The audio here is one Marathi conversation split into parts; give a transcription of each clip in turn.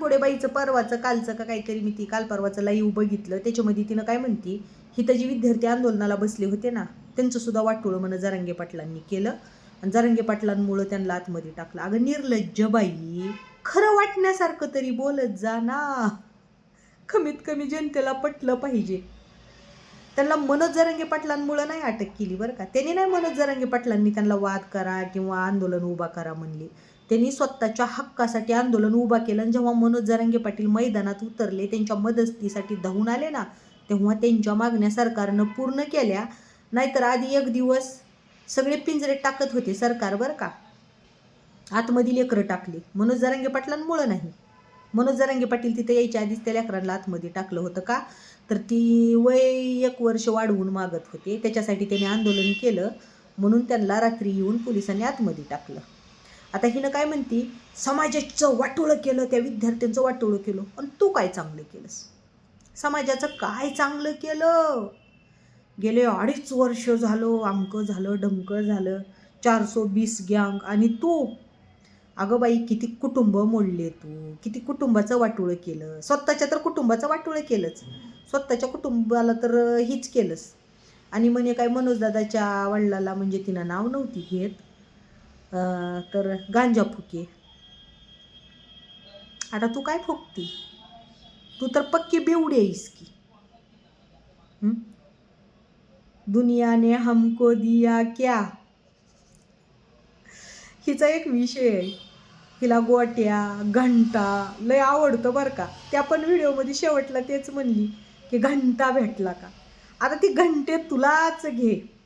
अनबोडे बाईचं परवाचं कालचं का काहीतरी मी ती काल परवाचं लाईव्ह बघितलं. त्याच्यामध्ये तिनं काय म्हणती हिथं जी विद्यार्थी आंदोलनाला बसले होते ना त्यांचं सुद्धा वाटोळं म्हणं जरांगे पाटलांनी केलं आणि जरांगे पाटलांमुळं त्यांना आतमध्ये टाकलं. अगं निर्लज्ज बाई खरं वाटण्यासारखं तरी बोलत जा ना. कमीत कमी जनतेला पटलं पाहिजे. त्यांना मनोज जरांगे पाटलांमुळं नाही अटक केली बरं का. त्यांनी नाही मनोज जरांगे पाटलांनी त्यांना वाद करा किंवा आंदोलन उभा करा म्हणले. त्यांनी स्वतःच्या हक्कासाठी आंदोलन उभा केलं. आणि जेव्हा मनोज जरांगे पाटील मैदानात उतरले त्यांच्या मदतीसाठी धावून आले ना तेव्हा त्यांच्या मागण्या सरकारनं पूर्ण केल्या. नाहीतर आधी एक दिवस सगळे पिंजरे टाकत होते सरकार बरं का. आतमधील लेकरं टाकली. मनोज जरांगे पाटलांमुळं नाही. मनोज जरांगे पाटील तिथे यायच्या आधीच त्या लेकरांना आतमध्ये टाकलं होतं का? तर ती वय एक वर्ष वाढवून मागत होते. त्याच्यासाठी त्याने आंदोलन केलं. म्हणून त्यांना रात्री येऊन पोलिसांनी आतमध्ये टाकलं. आता हिनं काय म्हणती? समाजाचं वाटोळं केलं त्या विद्यार्थ्यांचं वाटोळं केलं. आणि तू काय चांगलं केलंस? समाजाचं काय चांगलं केलं? गेले अडीच वर्ष झालं आमकं झालं डमकं झालं. चारसो बीस गँग. आणि तू? अगं बाई किती कुटुंब मोडले तू. किती कुटुंबाचं वाटोळं केलं. स्वतःच्या तर कुटुंबाचं वाटोळं केलंच. स्वतःच्या कुटुंबाला तर हीच केलंस. आणि म्हणे काय मनोजदादाच्या वडिलाला म्हणजे तिनं नाव नव्हती घेत. तर गांजा फुके. आता तू काय फुकती? तू तर पक्की बेवडी आहेस की. दुनियाने हमको दिया क्या? हिचा एक विषय आहे. हिला गोट्या घंटा लय आवडतं बरं का. त्या पण व्हिडिओमध्ये शेवटला तेच म्हणली की घंटा भेटला का? आता ती घंटे तुलाच घे.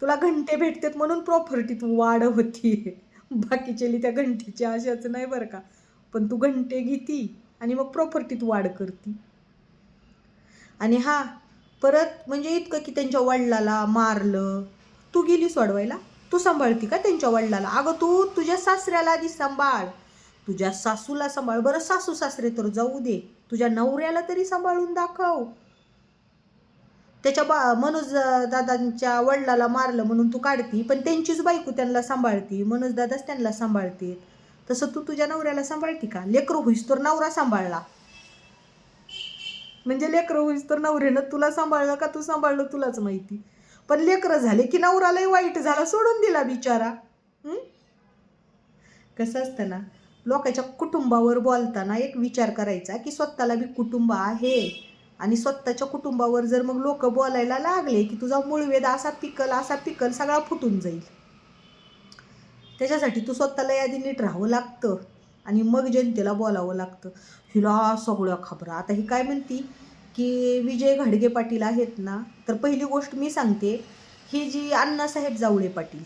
तुला घंटे भेटतात म्हणून प्रॉपर्टी तू वाढ होती. बाकीच्याली त्या घंटेची आशाच नाही बरं का. पण तू घंटे घेती आणि मग प्रॉपर्टीत वाढ करती. आणि हा परत म्हणजे इतकं की त्यांच्या वडिलाला मारलं. तू गेली सोडवायला? तू सांभाळती का त्यांच्या वडिलाला? अगं तू तुझ्या सासऱ्याला आधी सांभाळ. तुझ्या सासूला सांभाळ. बरं सासू सासरे तर जाऊ दे. तुझ्या नवऱ्याला तरी सांभाळून दाखव. त्याच्या बा मनोज दादांच्या वडिलाला मारलं म्हणून तू काढती पण त्यांचीच बायको त्यांना सांभाळती मनोज दादाच त्यांना सांभाळते. तसं तू तुझ्या नवऱ्याला सांभाळती का? लेकरू होईस तर नवरा सांभाळला. म्हणजे लेकरं होईस तर नवऱ्यानं तुला सांभाळलं का तू सांभाळलं तुलाच माहिती. पण लेकरं झाले की नवरालाही वाईट झाला सोडून दिला बिचारा. कसं असतं ना लोकांच्या कुटुंबावर बोलताना एक विचार करायचा की स्वतःला बी कुटुंब आहे. आणि स्वतःच्या कुटुंबावर जर मग लोक बोलायला लागले की तुझा मूळवेद असा पिकल असा पिकल सगळा फुटून जाईल. त्याच्यासाठी तू स्वतःला यादी नीट राहावं लागतं आणि मग जनतेला बोलावं लागतं. हिला सगळ्या खबरा. आता ही काय म्हणती की विजय घाडगे पाटील आहेत ना तर पहिली गोष्ट मी सांगते ही जी अण्णासाहेब जावळे पाटील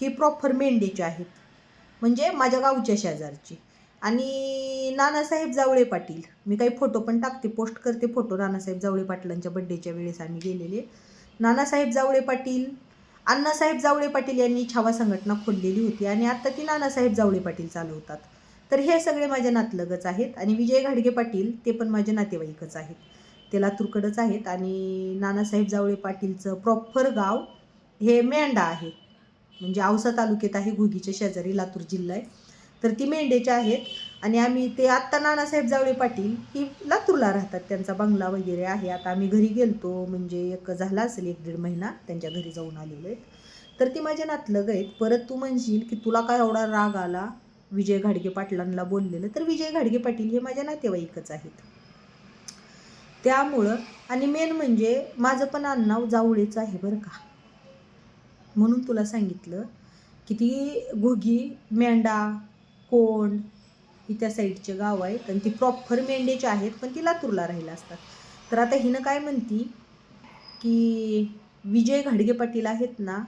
ही प्रॉपर मेंढेचे आहेत. म्हणजे माझ्या गावच्या शेजारची. आणि नानासाहेब जावळे पाटील. मी काही फोटो पण टाकते पोस्ट करते फोटो नानासाहेब जावळे पाटलांच्या बड्डेच्या वेळेस आम्ही गेलेले. नानासाहेब जावळे पाटील अण्णासाहेब जावळे पाटील यांनी छावा संघटना खोललेली होती आणि आत्ता ती नानासाहेब जावळे पाटील चालवतात. तर हे सगळे माझ्या नातलगच आहेत आणि विजय घाडगे पाटील ते पण माझे नातेवाईकच आहेत. ते लातूरकडंच आहेत आणि नानासाहेब जावळे पाटीलचं प्रॉपर गाव हे मेंढा आहे. म्हणजे औसा तालुक्यात आहे घुगीच्या शेजारी लातूर जिल्हा आहे. तर ती मेंढेच्या आहेत. आणि आम्ही ते आत्ता नानासाहेब जावळे पाटील ही लातूरला राहतात. त्यांचा बंगला वगैरे आहे. आता आम्ही घरी गेलतो. म्हणजे एक झाला असेल एक दीड महिना. त्यांच्या घरी जाऊन आलेलो आहेत. तर ती माझ्या नातलग आहेत. परत तू म्हणशील की तुला काय एवढा राग आला? विजय घाडगे पाटलांना बोललेलं. तर विजय घाडगे पाटील हे माझ्या नातेवाईकच आहेत. त्यामुळं आणि मेन म्हणजे माझं पण आडनाव जावळेचं आहे बरं का. म्हणून तुला सांगितलं की ती घोगी मेंढा कोंड ही त्या साईडचे गाव आहेत आणि ती प्रॉपर मेंढेचे आहेत पण ती लातूरला राहिला असतात. तर आता हिनं काय म्हणती की विजय घाडगे पाटील आहेत ना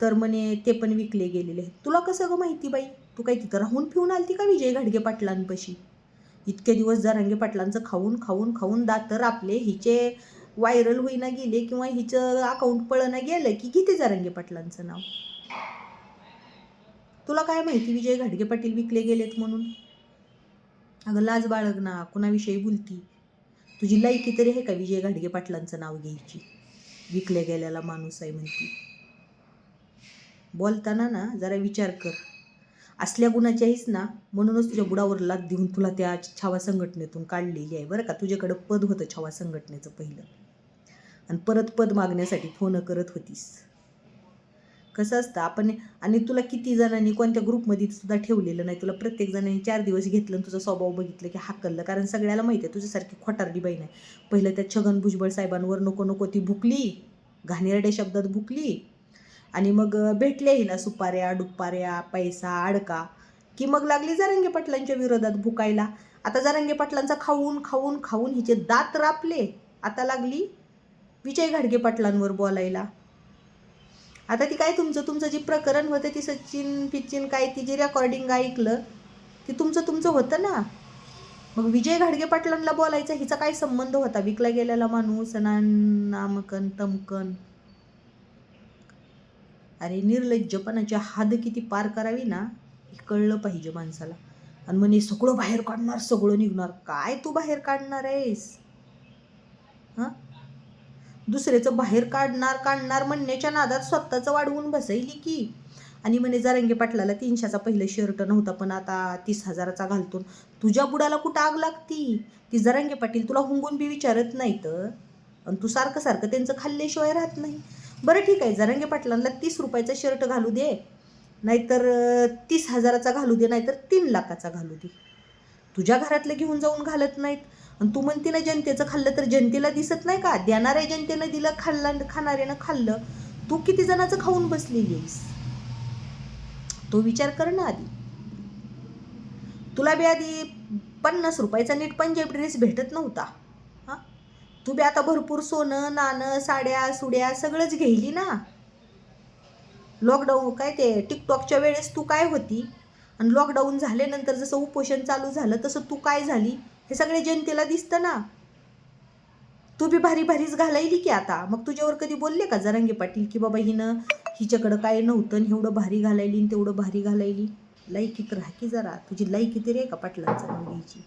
तर म्हणे ते पण विकले गेलेले आहेत. तुला कसं गं माहिती बाई? तू काही तिथं राहून फिरून आलती का विजय घाडगे पाटलांपाशी? इतके दिवस जरांगे पाटलांचं खाऊन खाऊन खाऊन दातर आपले हिचे व्हायरल होईना गेले किंवा हिचं अकाउंट पळना गेलं की किती जरांगे पाटलांचं नाव. तुला काय माहिती विजय घाडगे पाटील विकले गेलेत म्हणून? अगं लाज बाळग ना कुणाविषयी बोलती? तुझी लायकी तरी आहे का विजय घाडगे पाटलांचं नाव घ्यायची? विकले गेलेला माणूस आहे म्हणती. बोलताना ना जरा विचार कर. असल्या गुणाची आहेस ना म्हणूनच तुझ्या बुडावर लाद देऊन तुला त्या छावा संघटनेतून काढलेली आहे. बरं का? तुझ्याकडं पद होतं छावा संघटनेचं पहिलं. आणि परत पद मागण्यासाठी फोन करत होतीस. कसं असतं आपण आणि तुला किती जणांनी कोणत्या ग्रुपमध्ये सुद्धा ठेवलेलं नाही तुला प्रत्येक जणांनी चार दिवस घेतलं आणि तुझा स्वभाव बघितलं की हाकललं कारण सगळ्याला माहिती आहे तुझ्यासारखी खोटारडी बाई नाही. पहिलं त्या छगन भुजबळ साहेबांवर नको नको ती भुकली घाणेरड्या शब्दात भुकली. आणि मग भेटल्या हिला सुपाऱ्या डुप्पाऱ्या पैसा अडका. की मग लागली जरांगे पाटलांच्या विरोधात भुकायला. आता जरंगे पाटलांचा खाऊन खाऊन खाऊन हिचे दात रापले. आता लागली विजय घाडगे पाटलांवर बोलायला. आता ती काय तुमचं तुमचं जे प्रकरण होतं ती सचिन पिचिन काय ती जे रेकॉर्डिंग ऐकलं ते तुमचं तुमचं होतं ना? मग विजय घाडगे पाटलांना बोलायचा हिचा काय संबंध होता? विकला गेलेला माणूस ना नामकन तमकन. अरे निर्लज्जपणाची हाद किती पार करावी ना? हे कळलं पाहिजे माणसाला. आणि म्हणे सगळं बाहेर काढणार सगळं निघणार. काय तू बाहेर काढणार आहेस? दुसऱ्याचं बाहेर काढणार काढणार म्हणण्याच्या नादात स्वतःचं वाढवून बसायली की. आणि म्हणे जरंगे पाटलाला तीनशेचा पहिलं शर्ट नव्हता पण आता तीस हजाराचा घालतो तुझ्या बुडाला कुठं आग लागती? ती जरांगे पाटील तुला हुंगून बी विचारत नाही तर आणि तू सारखं सारखं त्यांचं खाल्ल्याशिवाय राहत नाही. बरं ठीक आहे जरांगे पाटलांना तीस रुपयाचा शर्ट घालू दे. नाहीतर तीस हजाराचा घालू दे नाहीतर तीन लाखाचा घालू दे. तुझ्या घरातलं घेऊन जाऊन घालत नाहीत. आणि तू म्हणते ना जनतेचं खाल्लं तर जनतेला दिसत नाही का? देणाऱ्या जनतेनं दिलं खाल्लं खाणाऱ्यानं खाल्लं. तू किती जणाचं खाऊन बसलेली आहेस? तो विचार कर ना आधी. तुला बी आधी पन्नास रुपयाचा नीट पंजाबी ड्रेस भेटत नव्हता. हां? तू बी आता भरपूर सोनं नाणं साड्या सुड्या सगळंच घेईली ना. लॉकडाऊन काय ते टिकटॉकच्या वेळेस तू काय होती? आणि लॉकडाऊन झाल्यानंतर जसं उपोषण चालू झालं तसं तू काय झाली? हे सगळे जनतेला दिसतं ना. तू बी भारी भारीच घालायली की आता. मग तुझ्यावर कधी बोलले का जरांगे पाटील की बाबा हिनं हिच्याकडं काय नव्हतं आणि एवढं भारी घालायली आणि तेवढं भारी घालायली? लायकीत राहा की जरा. तुझी लायकी तरी आहे का पाटलांचा मुलगीची?